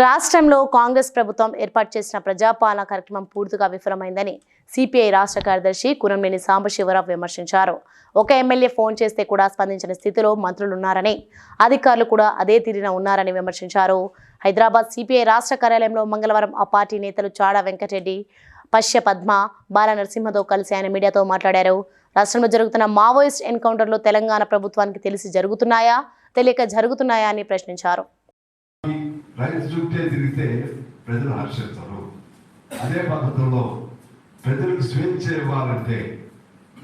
రాష్ట్రంలో కాంగ్రెస్ ప్రభుత్వం ఏర్పాటు చేసిన ప్రజాపాలన కార్యక్రమం పూర్తిగా విఫలమైందని సిపిఐ రాష్ట్ర కార్యదర్శి కురంనేని సాంబశివరావు విమర్శించారు. ఒక ఎమ్మెల్యే ఫోన్ చేస్తే కూడా స్పందించిన స్థితిలో మంత్రులున్నారని అధికారులు కూడా అదే తీరిన ఉన్నారని విమర్శించారు. హైదరాబాద్ సిపిఐ రాష్ట్ర కార్యాలయంలో మంగళవారం ఆ పార్టీ నేతలు చాడా వెంకటరెడ్డి పశ్య పద్మ బాల నరసింహతో కలిసి ఆయన మీడియాతో మాట్లాడారు. రాష్ట్రంలో జరుగుతున్న మావోయిస్ట్ ఎన్కౌంటర్లు తెలంగాణ ప్రభుత్వానికి తెలిసి జరుగుతున్నాయా తెలియక జరుగుతున్నాయా అని ప్రశ్నించారు. రైతు చుట్టే తిరిగితే ప్రజలు హర్షిస్తారు అదే పద్ధతుల్లో ప్రజలకు స్వేచ్ఛ ఇవ్వాలంటే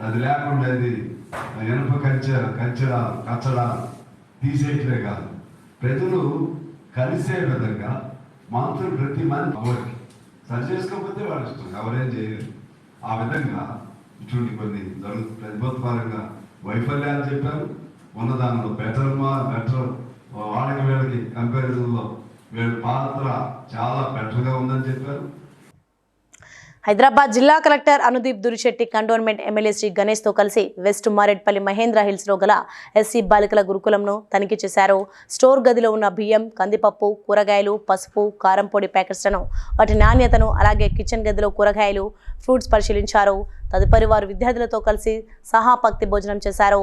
అది లేకుండా ఇనుప ఎనప కంచె కంచెడ కచ్చడ తీసేయటమే కాదు. ప్రజలు కలిసే విధంగా మంత్రులు ప్రతి మంది ఎవరికి సరి చేసుకోకపోతే వాళ్ళు ఇష్టం ఎవరేం చేయలేరు. ఆ విధంగా ఇటువంటి కొన్ని జరుగు ప్రభుత్వాలంగా వైఫల్యాలు చెప్పారు. ఉన్న దానిలో బెటర్ మా బెటర్ వాళ్ళకి వీళ్ళకి కంపారిజన్లో పాత్ర చాలా బెటర్గా ఉందని చెప్పారు. హైదరాబాద్ జిల్లా collector Anudeep Durishetti cantonment MLA Shri గణేష్తో కలిసి వెస్ట్ మారేడ్పల్లి మహేంద్ర హిల్స్లో గల ఎస్సీ బాలికల గురుకులంను తనిఖీ చేశారు. స్టోర్ గదిలో ఉన్న బియ్యం కందిపప్పు కూరగాయలు పసుపు కారం పొడి ప్యాకెట్స్లను వాటి నాణ్యతను అలాగే కిచెన్ గదిలో కూరగాయలు ఫ్రూట్స్ పరిశీలించారు. తదుపరి వారు విద్యార్థులతో కలిసి సహాపక్తి భోజనం చేశారు.